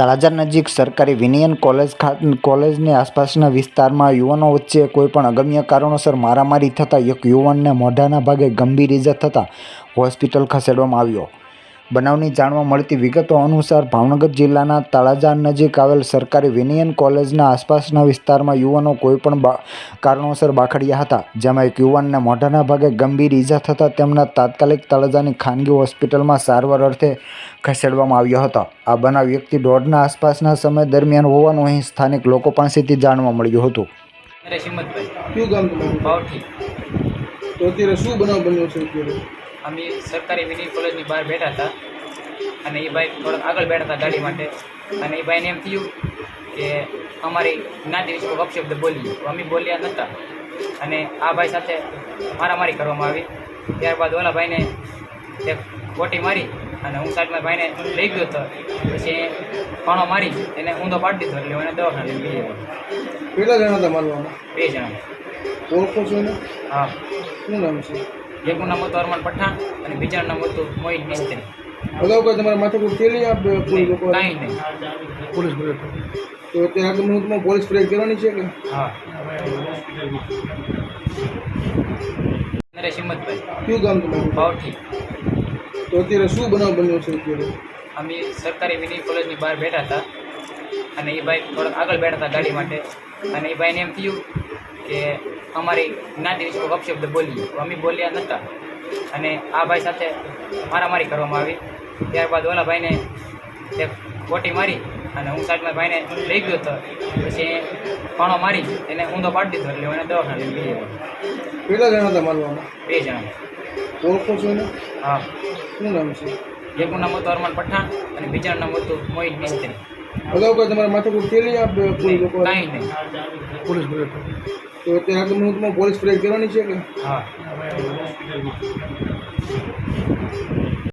તળાજા નજીક સરકારી વિનયન કોલેજ કોલેજની આસપાસના વિસ્તારમાં યુવાનો વચ્ચે કોઈપણ અગમ્ય કારણોસર મારામારી થતાં એક યુવાનને મોઢાના ભાગે ગંભીર ઇજા થતાં હોસ્પિટલ ખસેડવામાં આવ્યો. બનાવની જાણવા મળતી વિગતો અનુસાર ભાવનગર જિલ્લાના તળાજા નજીક આવેલ સરકારી વિનયન કોલેજના આસપાસના વિસ્તારમાં યુવાનો કોઈપણ બા કારણોસર બાખડ્યા હતા જેમાં એક યુવાનને મોઢાના ભાગે ગંભીર ઈજા થતાં તેમના તાત્કાલિક તળાજાની ખાનગી હોસ્પિટલમાં સારવાર અર્થે ખસેડવામાં આવ્યો હતો. આ બનાવ વ્યક્તિ દોઢના આસપાસના સમય દરમિયાન હોવાનું અહીં સ્થાનિક લોકો પાસેથી જાણવા મળ્યું હતું. શું બનાવ બન્યો છે અમે સરકારી મિની કોલેજની બહાર બેઠા હતા અને એ ભાઈ થોડાક આગળ બેઠા હતા ગાડી માટે. અને એ ભાઈને એમ થયું કે અમારી જ્ઞાતિ વિશે અપશબ્દ બોલીએ. અમે બોલ્યા નહોતા અને આ ભાઈ સાથે મારામારી કરવામાં આવી. ત્યારબાદ ઓલા ભાઈને એક કોટી મારી અને હું સાઈડમાં ભાઈને લઈ ગયો હતો. પછી પાણો મારી એને ઊંધો પાડી દીધો એટલે એને દવાખાને લઈ ગયો. કેટલા જણા હતા મારવામાં? બે જણા. ઓળખો છો ને હા. શું નામ છે? એકનું નામ હતું અરમાન પઠાણ અને બીજાનું નામ હતું મોહિત મિસ્ત્રી. અગાઉ કોઈ તમારા માથે કોઈ થયેલી આ કોઈ લોકો? કાંઈ નહીં. પોલીસ ફરિયાદ તો અત્યારે આગળ મુહૂર્તમાં પોલીસ ફરિયાદ કરવાની છે કે? હા. નરેશ હિંમતભાઈ. કયું ગામ તમારું? ભાવથી તો અત્યારે શું બનાવ બન્યો છે અત્યારે? અમે સરકારી મિની કોલેજની બહાર બેઠા હતા અને એ ભાઈ થોડાક આગળ બેઠા હતા ગાડી માટે. અને એ ભાઈને એમ થયું કે અમારી જ્ઞાતિ વિશે કોઈ અપશબ્દ બોલીએ. અમે બોલ્યા નહોતા અને આ ભાઈ સાથે મારામારી કરવામાં આવી. ત્યારબાદ ઓલા ભાઈને તે કોટી મારી અને હું સાઈડમાં ભાઈને લઈ ગયો હતો. પછી પાણો મારી એને ઊંધો પાડી દીધો એટલે એને દવાખાને લઈ ગયો. કેટલા જણા હતા મારવામાં બે જણા. ઓળખો છો ને હા. શું નામ છે? એકનું નામ હતું અરમાન પઠાણ અને બીજાનું નામ હતું મોહિત મિસ્ત્રી. અગાઉ કોઈ તમારા માથે કોઈ થયેલી આ કોઈ લોકો કાંઈ નહીં. પોલીસ ફરિયાદ તો અત્યારે આગળ મુહૂર્તમાં પોલીસ ફરિયાદ કરવાની છે કે? હા.